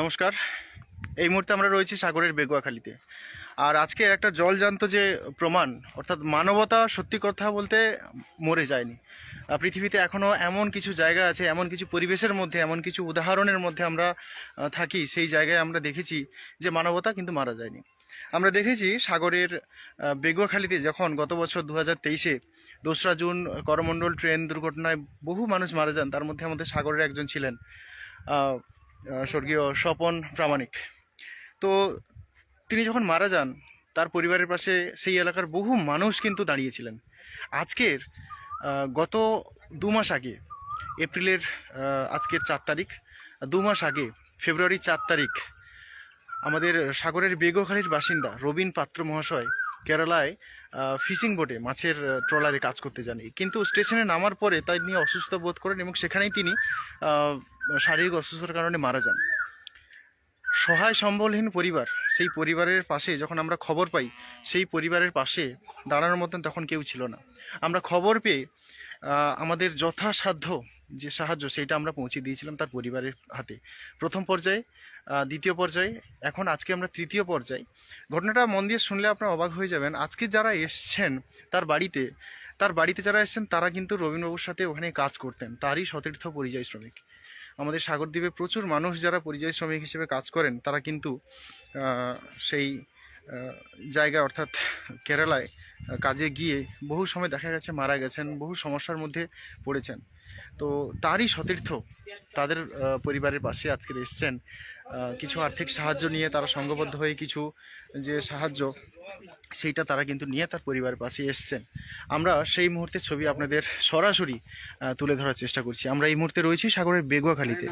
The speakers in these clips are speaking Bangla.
নমস্কার। এই মুহূর্তে আমরা রয়েছি সাগরের বেগুয়াখালীতে। আর আজকে একটা জলজান্ত যে প্রমাণ, অর্থাৎ মানবতা সত্যি কথা বলতে মরে যায়নি। পৃথিবীতে এখনও এমন কিছু জায়গা আছে, এমন কিছু পরিবেশের মধ্যে, এমন কিছু উদাহরণের মধ্যে আমরা থাকি, সেই জায়গায় আমরা দেখেছি যে মানবতা কিন্তু মারা যায়নি। আমরা দেখেছি সাগরের বেগুয়াখালীতে যখন গত বছর দু হাজার তেইশে দোসরা জুন করমণ্ডল ট্রেন দুর্ঘটনায় বহু মানুষ মারা যান, তার মধ্যে আমাদের সাগরের একজন ছিলেন। স্বর্গীয় স্বপন প্রামাণিক। তো তিনি যখন মারা যান, তার পরিবারের পাশে সেই এলাকার বহু মানুষ কিন্তু দাঁড়িয়েছিলেন। আজকের গত দু মাস আগে, এপ্রিলের আজকের চার তারিখ, দু মাস আগে, ফেব্রুয়ারি চার তারিখ, আমাদের সাগরের বেগখালীর বাসিন্দা রবিন পাত্র মহাশয় কেরালায় ফিশিং বোটে মাছের ট্রলারে কাজ করতে যান। কিন্তু স্টেশনে নামার পরে তাই নিয়ে অসুস্থ বোধ করেন এবং সেখানেই তিনি শারীরিক অসুস্থতার কারণে মারা যান। সহায় সম্বলহীন পরিবার, সেই পরিবারের পাশে যখন আমরা খবর পাই, সেই পরিবারের পাশে দাঁড়ানোর মতন তখন কেউ ছিল না। আমরা খবর পেয়ে আমাদের যথাসাধ্য যে সাহায্য সেইটা আমরা পৌঁছে দিয়েছিলাম তার পরিবারের হাতে। প্রথম পর্যায়ে দ্বিতীয় পর্যায়ে, এখন আজকে আমরা তৃতীয় পর্যায়ে। ঘটনাটা মন দিয়ে শুনলে আপনারা অবাক হয়ে যাবেন। আজকে যারা এসছেন তার বাড়িতে তার বাড়িতে যারা এসছেন তারা কিন্তু রবীন্দ্রবাবুর সাথে ওখানে কাজ করতেন, তারই সতীর্থ পরিযায়ী শ্রমিক। আমাদের সাগরদ্বীপে প্রচুর মানুষ যারা পরিযায়ী শ্রমিক হিসেবে কাজ করেন তারা কিন্তু সেই জায়গায় অর্থাৎ কেরালায় কাজে গিয়ে বহু সময় দেখা গেছে, মারা গেছেন, বহু সমস্যার মধ্যে পড়েছেন। তো তারই সতীর্থ তাদের পরিবারের পাশে আজকে এসছেন। কিছু আর্থিক সাহায্য নিয়ে তারা সংঘবদ্ধ হয়ে কিছু যে সাহায্য, সেইটা তারা কিন্তু নিয়ে তার পরিবারের পাশে এসছেন। আমরা সেই মুহূর্তের ছবি আপনাদের সরাসরি তুলে ধরার চেষ্টা করছি। আমরা এই মুহূর্তে রয়েছি সাগরের বেগুয়াখালীতে।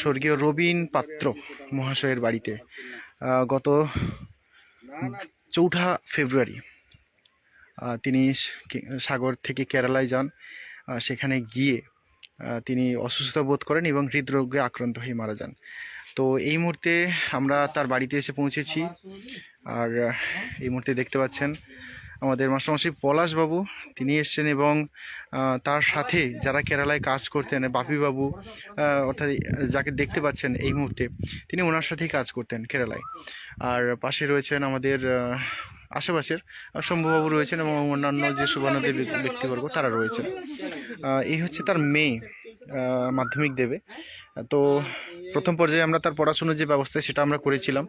স্বর্গীয় রবিন পাত্র মহাশয়ের বাড়িতে। গত চৌঠা ফেব্রুয়ারি তিনি সাগর থেকে কেরালায় যান সেখানে গিয়ে তিনি অসুস্থতা বোধ করেন এবং হৃদরোগে আক্রান্ত হয়ে মারা যান। তো এই মুহূর্তে আমরা তার বাড়িতে এসে পৌঁছেছি। আর এই মুহূর্তে দেখতে পাচ্ছেন আমাদের মাস্টারমশাই পলাশবাবু, তিনি এসছেন এবং তার সাথে যারা কেরালায় কাজ করতেন বাপিবাবু অর্থাৎ যাকে দেখতে পাচ্ছেন এই মুহূর্তে, তিনি ওনার সাথেই কাজ করতেন কেরালায়। আর পাশে রয়েছেন আমাদের আশেপাশের শম্ভুবাবু রয়েছেন এবং অন্যান্য যে সুবর্ণদেব ব্যক্তিবর্গ, তারা রয়েছেন। এই হচ্ছে তার মেয়ে মাধ্যমিক দেবে। তো প্রথম পর্যায়ে আমরা তার পড়াশুনোর যে ব্যবস্থা, সেটা আমরা করেছিলাম।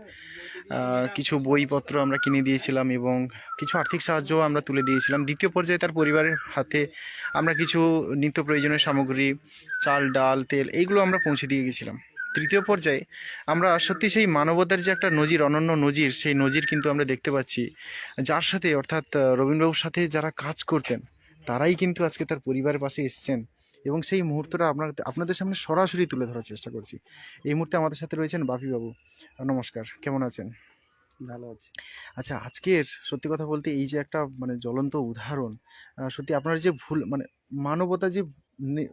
কিছু বইপত্র আমরা কিনে দিয়েছিলাম এবং কিছু আর্থিক সাহায্যও আমরা তুলে দিয়েছিলাম। দ্বিতীয় পর্যায়ে তার পরিবারের হাতে আমরা কিছু নিত্য প্রয়োজনীয় সামগ্রী, চাল, ডাল, তেল এইগুলো আমরা পৌঁছে দিয়ে গেছিলাম। তৃতীয় পর্যায়ে আমরা সত্যি সেই মানবতার যে একটা নজির, অনন্য নজির, সেই নজির কিন্তু আমরা দেখতে পাচ্ছি। যার সাথে অর্থাৎ রবীন্দ্রবাবুর সাথে যারা কাজ করতেন, তারাই কিন্তু আজকে তার পরিবারের পাশে এসছেন। এবং সেই মুহূর্তটা আপনার আপনাদের সামনে সরাসরি তুলে ধরার চেষ্টা করছি। এই মুহূর্তে আমাদের সাথে রয়েছেন বাপিবাবু। নমস্কার কেমন আছেন? ভালো আছি। আচ্ছা আজকের সত্যি কথা বলতে এই যে একটা মানে জ্বলন্ত উদাহরণ সত্যি আপনার যে ভুল মানে মানবতা যে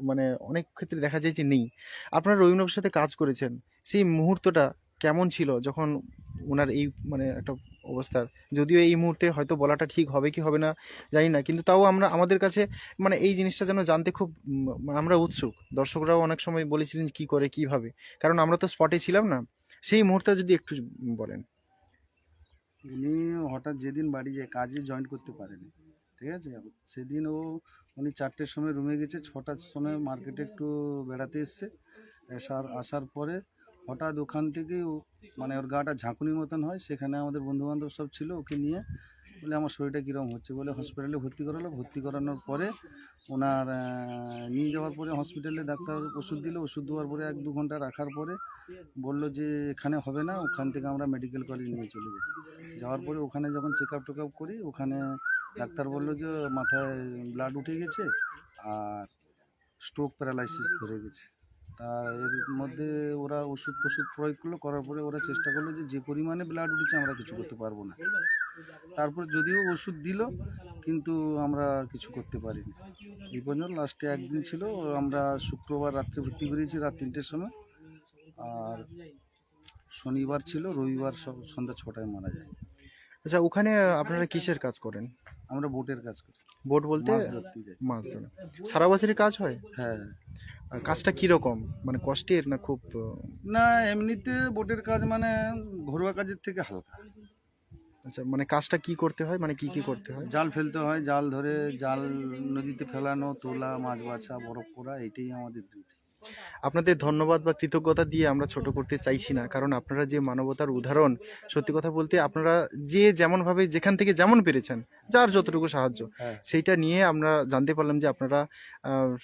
মানে অনেক ক্ষেত্রে দেখা যায় যে নেই। আপনারা রবীন্দ্রবাবুর সাথে কাজ করেছেন। সেই মুহূর্তটা কেমন ছিল যখন ওনার এই মানে একটা অবস্থার। যদিও এই মুহূর্তে হয়তো বলাটা ঠিক হবে কি হবে না, জানি না। কিন্তু তাও আমরা, আমাদের কাছে মানে এই জিনিসটা যেন জানতে খুব আমরা উৎসুক। দর্শকরাও অনেক সময় বলেছিলেন কি করে কীভাবে কারণ আমরা তো স্পটে ছিলাম না। সেই মুহূর্তে যদি একটু বলেন। উনি হঠাৎ যেদিন বাড়ি যায়, কাজে জয়েন করতে পারেনি। ঠিক আছে? সেদিন ও, উনি চারটের সময় রুমে গেছে, ছটার সময় মার্কেটে একটু বেড়াতে এসছে। আসার আসার পরে হঠাৎ ওখান থেকে ও মানে ওর গাটা ঝাঁকুনির মতন হয়, সেখানে আমাদের বন্ধু বান্ধব সব ছিল ওকে নিয়ে বলে আমার শরীরটা কীরকম হচ্ছে বলে হসপিটালে ভর্তি করালো। ভর্তি করানোর পরে ওনার নিয়ে যাওয়ার পরে হসপিটালে ডাক্তার ওষুধ দিল। ওষুধ দেওয়ার পরে এক দু ঘণ্টা রাখার পরে বলল যে এখানে হবে না, ওখান থেকে আমরা মেডিকেল কলেজ নিয়ে চলে যাই। যাওয়ার পরে ওখানে যখন চেক আপ টেক আপ করি, ওখানে ডাক্তার বলল যে মাথায় ব্লাড উঠে গেছে আর স্ট্রোক প্যারালাইসিস ধরে গেছে। তা এর মধ্যে ওরা ওষুধ টষুধ প্রয়োগ করল, করার পরে ওরা চেষ্টা করল যে যে পরিমাণে ব্লাড উঠেছে আমরা কিছু করতে পারব না। তারপর যদিও ওষুধ দিল, কিন্তু আমরা কিছু করতে পারিনি। এই পর্যন্ত লাস্টে একদিন ছিল, আমরা শুক্রবার রাত্রে ভর্তি করিয়েছি রাত তিনটের সময়। আর শনিবার ছিল, রবিবার সন্ধ্যা ছটায় মারা যায়। আচ্ছা ওখানে আপনারা কিসের কাজ করেন? আমরা বোটের কাজ করি। বোট বলতে মাছ ধরতে যাই। মাছ ধরা সারা বছরই কাজ হয়? হ্যাঁ। আর কাজটা কীরকম? মানে কষ্টের না খুব না এমনিতে বোটের কাজ মানে ঘরোয়া কাজের থেকে হালকা। আচ্ছা মানে কাজটা কি করতে হয়? মানে কি কি করতে হয়? জাল ফেলতে হয় জাল ধরে জাল নদীতে ফেলানো তোলা মাছ বাছা বরফ করা এটাই আমাদের ডিউটি আপনাদের ধন্যবাদ বা কৃতজ্ঞতা দিয়ে আমরা ছোট করতে চাইছি না। কারণ আপনারা যে মানবতার উদাহরণ সত্যি কথা বলতে আপনারা যে যেমন ভাবে যেখান থেকে যেমন পেরেছেন যার যতটুকু সাহায্য হ্যাঁ। সেইটা নিয়ে আমরা জানতে পারলাম যে আপনারা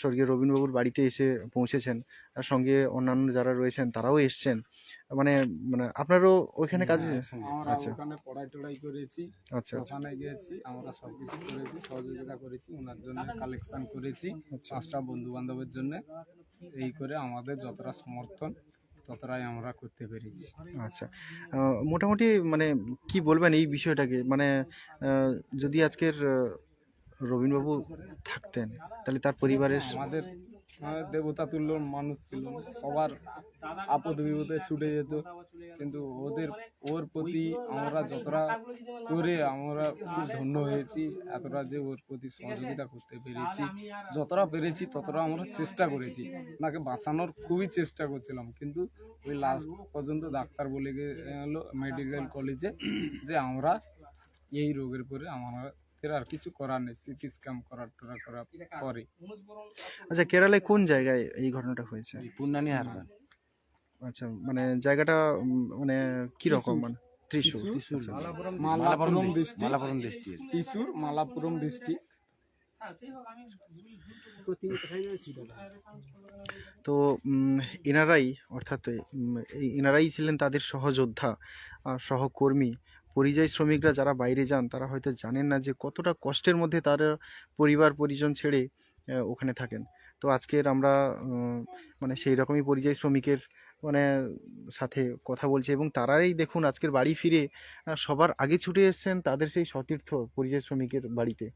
স্বর্গীয় রবীন্দ্রবাবুর বাড়িতে এসে পৌঁছেছেন। আর সঙ্গে অন্যান্য যারা রয়েছেন তারাও এসছেন। মানে মানে আপনারও ওইখানে কাজে আমরা আচ্ছা। ওখানে পড়াই টড়াই করেছি আচ্ছা। আচ্ছা ওখানে গিয়েছি আমরা সবকিছু করেছি সহযোগিতা করেছি ওনার জন্য কালেকশন করেছি আচ্ছা। পাঁচটা বন্ধু বান্ধবের জন্য। এই করে আমাদের যতটা সমর্থন ততটাই আমরা করতে পেরেছি। আচ্ছা। মোটামুটি মানে কি বলবেন এই বিষয়টাকে? মানে যদি আজকের রবীন্দ্রবাবু থাকতেন তাহলে তার পরিবারের আমাদের আমাদের দেবতা তুল্য মানুষ ছিল। সবার আপদ বিপদে ছুটে যেত। কিন্তু ওদের, ওর প্রতি আমরা যতটা করে আমরা খুব ধন্য হয়েছি, এতটা যে ওর প্রতি সহযোগিতা করতে পেরেছি, যতটা পেরেছি ততটা আমরা চেষ্টা করেছি। ওনাকে বাঁচানোর খুবই চেষ্টা করছিলাম। কিন্তু ওই লাস্ট পর্যন্ত ডাক্তার বলে গেলো মেডিকেল কলেজে যে আমরা এই রোগের পরে আর কিছু করার নেই সিটি স্ক্যান করার টরা করার পরে আচ্ছা কেরালায় কোন জায়গায় এই ঘটনাটা হয়েছে? পূর্ণানি হারবা আচ্ছা মানে জায়গাটা মানে কি রকম মানে? ত্রিশূর। আচ্ছা, আচ্ছা। মালাপুরম ডিস্ট্রিক্ট ত্রিশূর মালাপুরম ডিস্ট্রিক্ট তো এনারাই অর্থাৎ এই এনারাই ছিলেন তাদের সহযোদ্ধা সহকর্মী পরিযায়ী শ্রমিকরা যারা বাইরে যান, তারা হয়তো জানেন না যে কতটা কষ্টের মধ্যে তারা পরিবার, পরিজন ছেড়ে ওখানে থাকেন। তো আজকের আমরা মানে সেই রকমই পরিযায়ী শ্রমিকের মানে সাথে কথা বলছি এবং তারাই দেখুন আজকের বাড়ি ফিরে সবার আগে ছুটে এসেছেন তাদের সেই সতীর্থ পরিযায়ী শ্রমিকের বাড়িতে।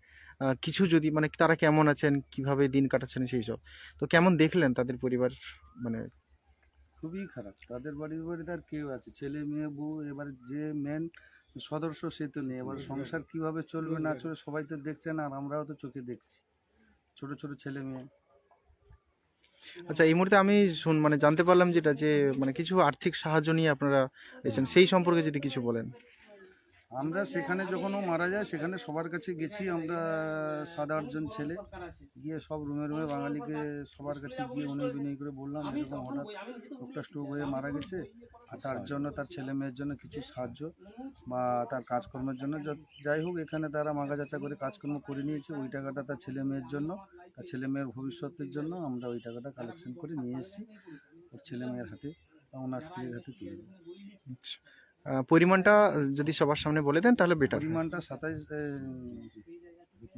কিছু যদি মানে তারা কেমন আছেন, কীভাবে দিন কাটাচ্ছেন সেই সব। তো কেমন দেখলেন তাদের পরিবার মানে? খুবই খারাপ। তাদের বাড়ির বাড়িতে আর কেউ আছে। ছেলে, মেয়ে, বউ, এবার যে মেন সদস্য সে তো নেই এবার সংসার কীভাবে চলবে না চলবে সবাই তো দেখছে না আর আমরাও তো চোখে দেখছি ছোট ছোট ছেলে মেয়ে। আচ্ছা এই মুহূর্তে আমি শুন মানে জানতে পারলাম যেটা যে মানে কিছু আর্থিক সাহায্য নিয়ে আপনারা এসেছেন সেই সম্পর্কে যদি কিছু বলেন। আমরা সেখানে যখন ও মারা যায়, সেখানে সবার কাছে গেছি আমরা সাত আটজন ছেলে গিয়ে সব রুমে রুমে বাঙালিকে সবার কাছে গিয়ে উনি বিনয় করে বললাম, এরকম হঠাৎ লোকটা স্ট্রোক হয়ে মারা গেছে আর তার জন্য, তার ছেলে মেয়ের জন্য কিছু সাহায্য বা তার কাজকর্মের জন্য যাই হোক, এখানে তারা মাগা মাগাযাচা করে কাজকর্ম করে নিয়েছে ওই টাকাটা তার ছেলে মেয়ের জন্য, তার ছেলে মেয়ের ভবিষ্যতের জন্য আমরা ওই টাকাটা কালেকশন করে নিয়ে এসেছি ওর ছেলে মেয়ের হাতে ওনার স্ত্রীর হাতে তুলে। আচ্ছা। পরিমাণটা যদি সবার সামনে বলে দেন তাহলে বেটার পরিমাণটা সাতাইশ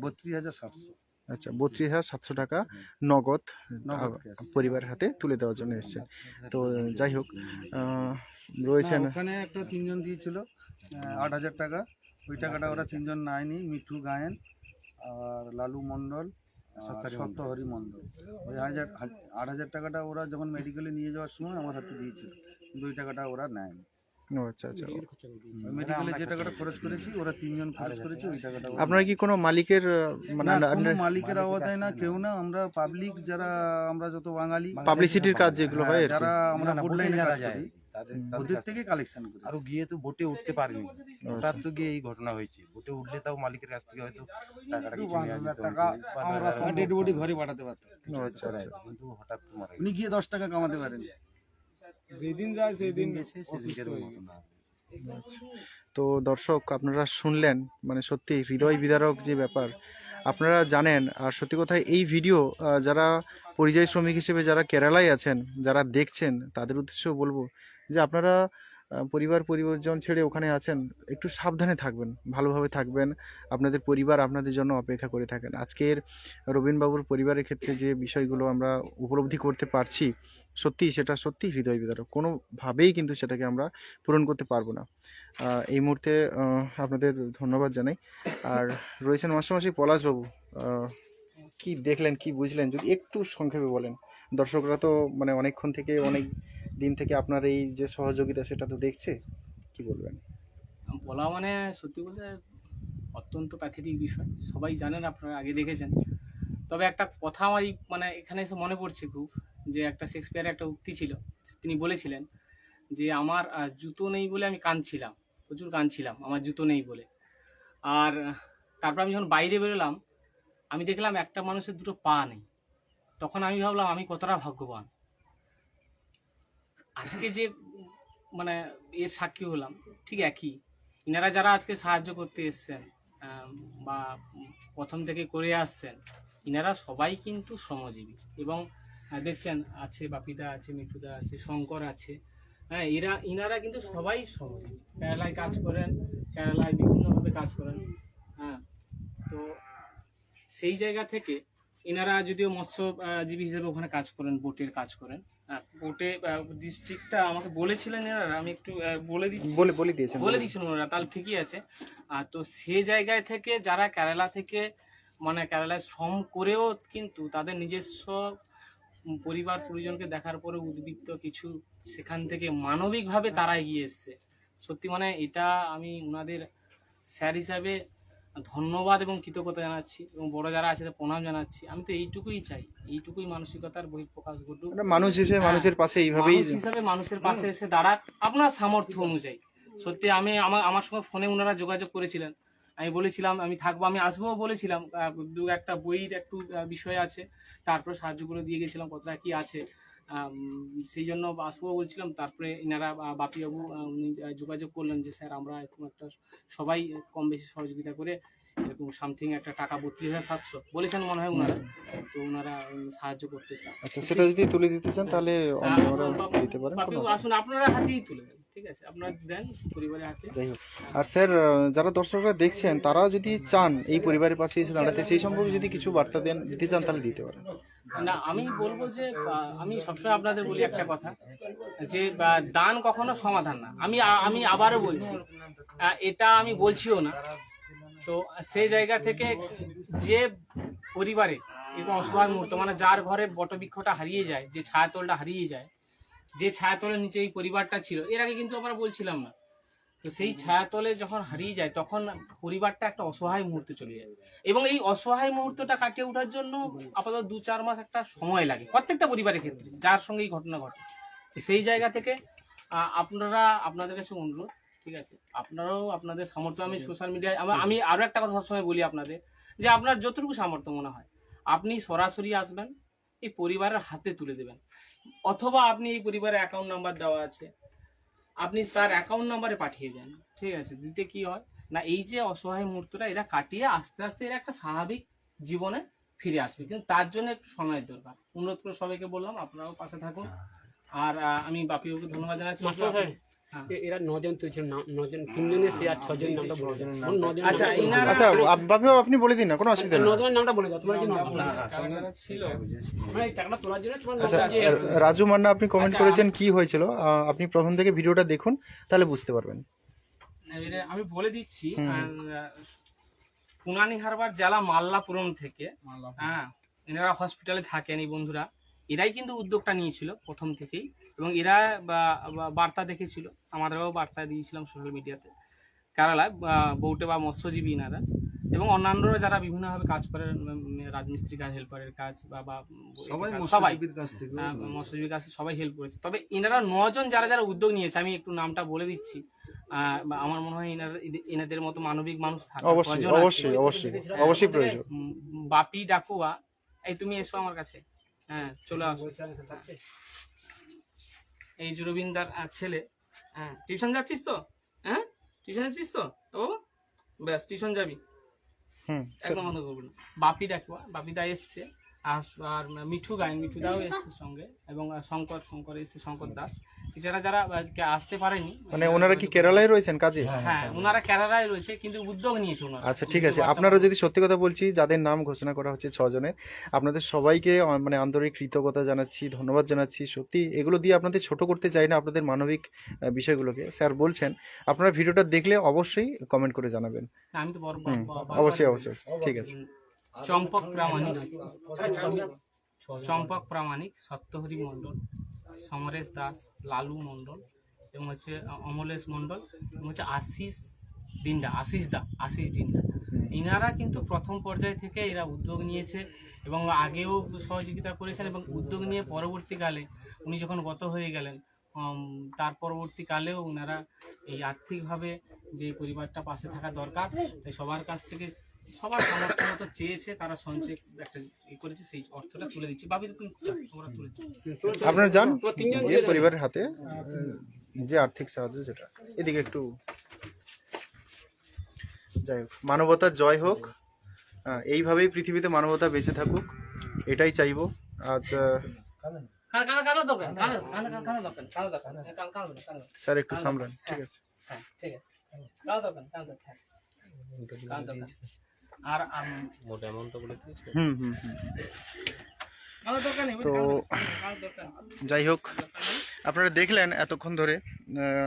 বত্রিশ হাজার সাতশো। আচ্ছা বত্রিশ হাজার সাতশো টাকা নগদ। পরিবারের হাতে তুলে দেওয়ার জন্য এসছে। তো যাই হোক রয়েছেন ওখানে একটা তিনজন দিয়েছিল আট হাজার টাকা। ওই টাকাটা ওরা তিনজন নেয়নি মিঠু গায়েন আর লালু মণ্ডল সত্যহরি মণ্ডল। ওই হাজার আট হাজার টাকাটা ওরা যখন মেডিকেলে নিয়ে যাওয়ার সময় আমার হাতে দিয়েছিল কিন্তু ওই টাকাটা ওরা নেয়নি। আচ্ছা আচ্ছা মেডিকেলে যে টাকাটা খরচ করেছি ওরা তিনজন খরচ করেছে ওই টাকাটা আপনারা কি কোনো মালিকের মানে মালিকের আওতায় না কেউ না। আমরা পাবলিক যারা আমরা যত বাঙালি পাবলিসিটির কাজ যেগুলো হয় আর হ্যাঁ, যারা আমরা না, লাইনে যারা। ওদের থেকে কালেকশন করি। আরও গিয়ে তো বোটে উঠতে পারেনি। আচ্ছা। হঠাৎ তো গিয়ে এই ঘটনা হয়েছে। বোটে উঠলে তাও মালিকের কাছ থেকে হয়তো টাকাটা কিছু আমরা ডেড বডি ঘরে পাঠাতে পারতাম আচ্ছা আচ্ছা। কিন্তু হঠাৎ মারা উনি গিয়ে দশ টাকা কামাতে পারেন। যেদিন যায় সেদিন অসুস্থ হয়ে গেছে। আচ্ছা। তো দর্শক আপনারা শুনলেন মানে সত্যি হৃদয় বিদারক যে ব্যাপার আপনারা জানেন আর সত্যি কথা এই ভিডিও যারা পরিযায়ী শ্রমিক হিসেবে যারা কেরালায় আছেন যারা দেখছেন তাদের উদ্দেশ্যেও বলব যে আপনারা পরিবার পরিবর্জন ছেড়ে ওখানে আছেন একটু সাবধানে থাকবেন ভালোভাবে থাকবেন আপনাদের পরিবার আপনাদের জন্য অপেক্ষা করে থাকেন আজকের রবীনবাবুর পরিবারের ক্ষেত্রে যে বিষয়গুলো আমরা উপলব্ধি করতে পারছি সত্যি সেটা সত্যি হৃদয় বিদারক। কোনোভাবেই কিন্তু সেটাকে আমরা পূরণ করতে পারব না। এই মুহূর্তে আপনাদের ধন্যবাদ জানাই। আর রয়েছেন মাস্টারমাসি পলাশবাবু। কি দেখলেন কি বুঝলেন? যদি একটু সংক্ষেপে বলেন। দর্শকরা তো মানে অনেকক্ষণ থেকে অনেক দিন থেকে আপনার এই যে সহযোগিতা সেটা তো দেখছে। কি বলবেন? বলা মানে সত্যি বলতে অত্যন্ত প্যাথেটিক বিষয়। সবাই জানেন আপনারা আগে দেখেছেন। তবে একটা কথা আমারই মানে এখানে এসে মনে পড়ছে খুব। যে একটা শেক্সপিয়ারের একটা উক্তি ছিল, তিনি বলেছিলেন যে, আমার জুতো নেই বলে আমি কাঁদছিলাম, প্রচুর কাঁদছিলাম, আমার জুতো নেই বলে। আর তারপর আমি যখন বাইরে বেরোলাম, আমি দেখলাম একটা মানুষের দুটো পা নেই। তখন আমি ভাবলাম, আমি কতটা ভাগ্যবান? আজকে যে মানে এর সাক্ষী হলাম, ঠিক একই। ইনারা যারা আজকে সাহায্য করতে এসছেন বা প্রথম থেকে করে আসছেন, ইনারা সবাই কিন্তু শ্রমজীবী এবং আহ, দেখছেন আছে বাপিদা আছে মিঠুদা আছে শঙ্কর আছে। হ্যাঁ এরা ইনারা কিন্তু সবাই শ্রমজীবী কেরালায় কাজ করেন কেরালায় বিভিন্নভাবে কাজ করেন। হ্যাঁ তো সেই জায়গা থেকে এনারা যদিও মৎস্যজীবী হিসেবে ওখানে কাজ করেন বোটের কাজ করেন। হ্যাঁ, বোটে ডিস্ট্রিক্টটা আমাকে বলেছিলেন এনারা আমি একটু বলে দিচ্ছি। বলে বলে দিয়েছেন বলে দিয়েছেন ওনারা তাহলে ঠিকই আছে। আর তো সে জায়গায় থেকে যারা কেরালা থেকে মানে কেরালায় শ্রম করেও কিন্তু তাদের নিজস্ব পরিবার পরিজনকে দেখার পরে উদ্বৃত্ত কিছু সেখান থেকে মানবিকভাবে তারা এগিয়ে এসছে। সত্যি মানে এটা আমি ওনাদের স্যার হিসাবে ধন্যবাদ এবং কৃতজ্ঞতা জানাচ্ছি এবং বড় যারা আছে তাদের প্রণাম জানাচ্ছি। আমি তো এইটুকুই চাই এইটুকুই মানসিকতার বহিঃপ্রকাশ ঘটুক। মানে মানুষ হিসেবে হ্যাঁ, মানুষের পাশে এইভাবেই মানুষ হিসাবে মানুষের পাশে এসে দাঁড়াক। আপনার সামর্থ্য অনুযায়ী। সত্যি আমি আমার আমার সঙ্গে ফোনে ওনারা যোগাযোগ করেছিলেন। আমি বলেছিলাম আমি থাকব আমি আসব বলেছিলাম। দু একটা বইয়ের একটু বিষয় আছে। তারপরে সাহায্যগুলো দিয়ে গেছিলাম কতটা কি আছে। সেই জন্য আসব বলছিলাম। তারপরে এনারা বাপিবাবু উনি যোগাযোগ করলেন যে স্যার আমরা এরকম একটা সবাই কম বেশি সহযোগিতা করে এরকম সামথিং একটা টাকা বত্রিশ হাজার সাতশো বলেছেন মনে হয় ওনারা। তো ওনারা সাহায্য করতে চান। আচ্ছা সেটা যদি তুলে দিতে চান তাহলে দিতে পারেন আসুন আপনারা হাতেই তুলে দেন। ঠিক আছে আপনারা দেন পরিবারের হাতে। যাই হোক আর স্যার যারা দর্শকরা দেখছেন তারাও যদি চান এই পরিবারের পাশে এসে দাঁড়াতে সেই সম্পর্কে যদি কিছু বার্তা দেন দিতে চান তাহলে দিতে পারেন। না আমি বলব যে আমি সবসময় আপনাদের বলি একটা কথা যে দান কখনো সমাধান না। আমি আমি আবারও বলছি এটা আমি বলছিও না। তো সেই জায়গা থেকে যে পরিবারে এরকম অসহায় মুহূর্ত মানে যার ঘরে বটবৃক্ষটা হারিয়ে যায় যে ছায়াতলটা হারিয়ে যায় যে ছায়াতলের নিচে এই পরিবারটা ছিল, এর আগে কিন্তু আমরা বলছিলাম না। তো সেই ছায়াতলে যখন হারিয়ে যায়, তখন পরিবারটা একটা অসহায় মুহূর্তে চলে যায়। এবং এই অসহায় মুহূর্তটা কাটিয়ে ওঠার জন্য আপাতত দু চার মাস একটা সময় লাগে, প্রত্যেকটা পরিবারের ক্ষেত্রে, যার সঙ্গে এই ঘটনা ঘটে। সেই জায়গা থেকে আপনারা, আপনাদের কাছে অনুরোধ, ঠিক আছে? আপনারাও আপনাদের সামর্থ্য, আমি সোশ্যাল মিডিয়ায় আমি আরও একটা কথা সবসময় বলি আপনাদের, যে আপনার যতটুকু সামর্থ্য মনে হয়, আপনি সরাসরি আসবেন, এই পরিবারের হাতে তুলে দেবেন। অথবা আপনি এই পরিবারের অ্যাকাউন্ট নাম্বার দেওয়া আছে। আপনি তার অ্যাকাউন্ট নাম্বারে পাঠিয়ে দেন ঠিক আছে? দিতে কি হয়? না এই যে অসহায় মুহূর্তটা এরা কাটিয়ে আস্তে আস্তে এরা একটা স্বাভাবিক জীবনে ফিরে আসবে। কিন্তু তার জন্য একটু সময়ের দরকার। অনুরোধ করে সবাইকে বললাম আপনারাও পাশে থাকুন। আর আমি বাপিবাবুকে ধন্যবাদ জানাচ্ছি। এরা নজন তুলছে না- নজন তিনজনের সে আর ছজন নামটা বলে দাও। এখন নজনের আচ্ছা। আচ্ছা বাপি আপনি বলে দিন না কোনো অসুবিধা নেই। নজনের নামটা বলে দাও তোমরা কি নজন ছিল। মানে টাকাটা তোলার জন্য তোমার আচ্ছা রাজু মান্না আপনি কমেন্ট আচ্ছা, করেছেন কি হয়েছিল? আপনি প্রথম থেকে ভিডিওটা দেখুন তাহলে বুঝতে পারবেন। আমি বলে দিচ্ছি। পুনানি হারবার জেলা মাল্লাপুরম থেকে হ্যাঁ এনারা হসপিটালে থাকেন এই বন্ধুরা। এরাই কিন্তু উদ্যোগটা নিয়েছিল প্রথম থেকেই। এবং এরা বার্তা দেখেছিল আমাদেরও বার্তা দিয়েছিলাম সোশ্যাল মিডিয়াতে কেরালায় বা- বৌটে বা মৎস্যজীবী এনারা এবং অন্যান্যরা যারা বিভিন্নভাবে কাজ করেন উম, রাজমিস্ত্রি কাজ হেল্পারের কাজ বা সবাই সবাই। মৎস্যজীবীর কাছ হ্যাঁ, সবাই হেল্প করেছে। তবে এনারা নজন যারা যারা উদ্যোগ নিয়েছে আমি একটু নামটা বলে দিচ্ছি। আহ, আমার মনে হয় এনারা এনাদের মতো মানবিক মানুষ থাকা অবশ্যই অবশ্যই অবশ্যই অবশ্যই প্রয়োজন। বাপি ডাকুয়া এই তুমি এসো আমার কাছে। হ্যাঁ চলে আসো। এই যে রবীন্দার ছেলে। হ্যাঁ টিউশন যাচ্ছিস তো? হ্যাঁ? টিউশন যাচ্ছিস তো? ও ব্যাস টিউশন যাবি। হুম একদম বন্ধ করব না। বাপি ডাকবা বাপি দা এসছে। আর আর মিঠু গায়ন মিঠু দাও এসছে সঙ্গে এবং শঙ্কর শঙ্কর এসছে শঙ্কর দাস। এছাড়া যারা আজকে আসতে পারেনি মানে ওনারা কি কেরালায় রয়েছেন কাজে? হ্যাঁ ওনারা কেরালায় রয়েছে কিন্তু উদ্যোগ নিয়েছে ওনারা। আচ্ছা ঠিক আছে। আপনারা যদি সত্যি কথা বলছি যাদের নাম ঘোষণা করা হচ্ছে ছজনের আপনাদের সবাইকে মানে আন্তরিক কৃতজ্ঞতা জানাচ্ছি ধন্যবাদ জানাচ্ছি। সত্যি এগুলো দিয়ে আপনাদের ছোট করতে চাই না আপনাদের মানবিক বিষয়গুলোকে। স্যার বলছেন আপনারা ভিডিওটা দেখলে অবশ্যই কমেন্ট করে জানাবেন। আমি তো অবশ্যই অবশ্যই ঠিক আছে। চম্পক প্রামাণিক। চম্পক প্রামাণিক সত্যহরি মণ্ডল সমরেশ দাস লালু মণ্ডল এবং হচ্ছে অমলেশ মণ্ডল এবং হচ্ছে আশিস দিনটা আশিস দা আশিস দিনটা ইনারা কিন্তু প্রথম পর্যায় থেকে এরা উদ্যোগ নিয়েছে এবং আগেও সহযোগিতা করেছেন এবং উদ্যোগ নিয়ে পরবর্তীকালে উনি যখন গত হয়ে গেলেন তার পরবর্তীকালেও ওনারা এই আর্থিকভাবে যে পরিবারটা পাশে থাকা দরকার তাই সবার কাছ থেকে সবার সামর্থ্য মতো চেয়েছে তারা সঞ্চয় একটা ই করেছে সেই অর্থটা তুলে দিচ্ছে। বাবি তুমি তোমরা তুলে আপনারা যান গিয়ে পরিবারের হাতে যে আর্থিক সাহায্য যেটা। এদিকে একটু যাই হোক মানবতার জয় হোক। এইভাবেই পৃথিবীতে মানবতা বেঁচে থাকুক এটাই চাইব। আজ স্যার একটু সামলান ঠিক আছে। হ্যাঁ ঠিক আছে। কানা দরকার কানা দরকার হ্যাঁ। কানা আর হুম হুম তো যাই হোক আপনারা দেখলেন এতক্ষণ ধরে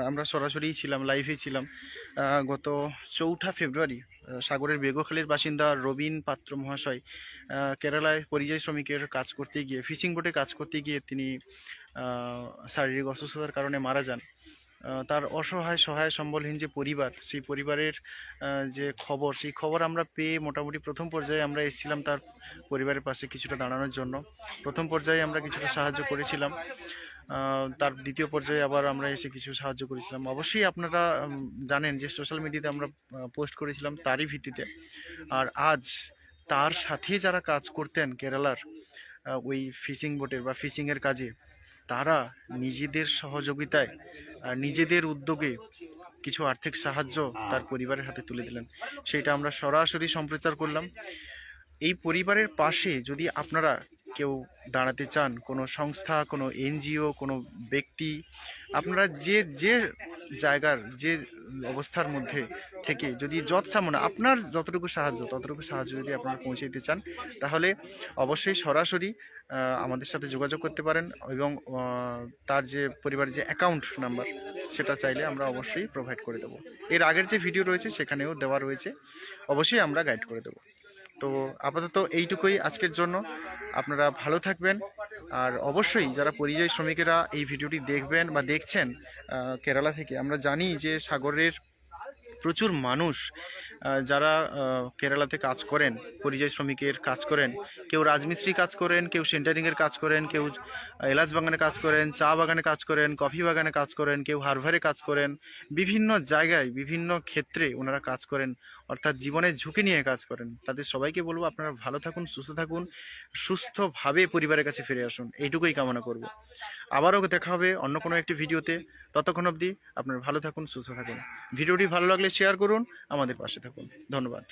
আমরা সরাসরি ছিলাম লাইভে ছিলাম। গত চৌঠা ফেব্রুয়ারি সাগরের বেগখালীর বাসিন্দা রবিন পাত্র মহাশয় কেরালায় পরিযায়ী শ্রমিকের কাজ করতে গিয়ে ফিশিং বোটে কাজ করতে গিয়ে তিনি শারীরিক অসুস্থতার কারণে মারা যান। তার অসহায় সহায় সম্বলহীন যে পরিবার, সেই পরিবারের যে খবর, সেই খবর আমরা পেয়ে মোটামুটি প্রথম পর্যায়ে আমরা এসেছিলাম তার পরিবারের পাশে কিছুটা দাঁড়ানোর জন্য। প্রথম পর্যায়ে আমরা কিছুটা সাহায্য করেছিলাম। তার দ্বিতীয় পর্যায়ে আবার আমরা এসে কিছু সাহায্য করেছিলাম। অবশ্যই আপনারা জানেন যে সোশ্যাল মিডিয়াতে আমরা পোস্ট করেছিলাম তারই ভিত্তিতে। আর আজ তার সাথে যারা কাজ করতেন কেরালার ওই ফিশিং বোটের বা ফিশিংয়ের কাজে, তারা নিজেদের সহযোগিতায় নিজেদের উদ্যোগে কিছু আর্থিক সাহায্য তার পরিবারের হাতে তুলে দিলেন। সেটা আমরা সরাসরি সম্প্রচার করলাম। এই পরিবারের পাশে যদি আপনারা কেউ দাঁড়াতে চান, কোনো সংস্থা, কোনো এনজিও, কোনো ব্যক্তি, আপনারা যে যে জায়গার যে অবস্থার মধ্যে থেকে যদি যৎসামান্য আপনার যতটুকু সাহায্য, ততটুকু সাহায্য যদি আপনারা পৌঁছে দিতে চান, তাহলে অবশ্যই সরাসরি আমাদের সাথে যোগাযোগ করতে পারেন এবং তার যে পরিবারের যে অ্যাকাউন্ট নাম্বার সেটা চাইলে আমরা অবশ্যই প্রোভাইড করে দেবো। এর আগের যে ভিডিও রয়েছে সেখানেও দেওয়া রয়েছে, অবশ্যই আমরা গাইড করে দেবো। তো আপাতত এইটুকুই আজকের জন্য। আপনারা ভালো থাকবেন। আর অবশ্যই যারা পরিযায়ী শ্রমিকেরা এই ভিডিওটি দেখবেন বা দেখছেন কেরালা থেকে, আমরা জানি যে সাগরের প্রচুর মানুষ যারা কেরালাতে কাজ করেন, পরিযায়ী শ্রমিকের কাজ করেন, কেউ রাজমিস্ত্রি কাজ করেন, কেউ সেন্টারিংয়ের কাজ করেন, কেউ এলাচ বাগানে কাজ করেন, চা বাগানে কাজ করেন, কফি বাগানে কাজ করেন, কেউ হারভারে কাজ করেন, বিভিন্ন জায়গায়, বিভিন্ন ক্ষেত্রে ওনারা কাজ করেন। অর্থাৎ জীবনের ঝুঁকি নিয়ে কাজ করেন। তাদের সবাইকে বলব, আপনারা ভালো থাকুন, সুস্থ থাকুন, সুস্থভাবে পরিবারের কাছে ফিরে আসুন। এইটুকুই কামনা করব। আবারও দেখা হবে অন্য কোনো একটি ভিডিওতে। ততক্ষণ অবধি আপনারা ভালো থাকুন, সুস্থ থাকুন। ভিডিওটি ভালো লাগলে শেয়ার করুন, আমাদের পাশে থাকুন। ধন্যবাদ।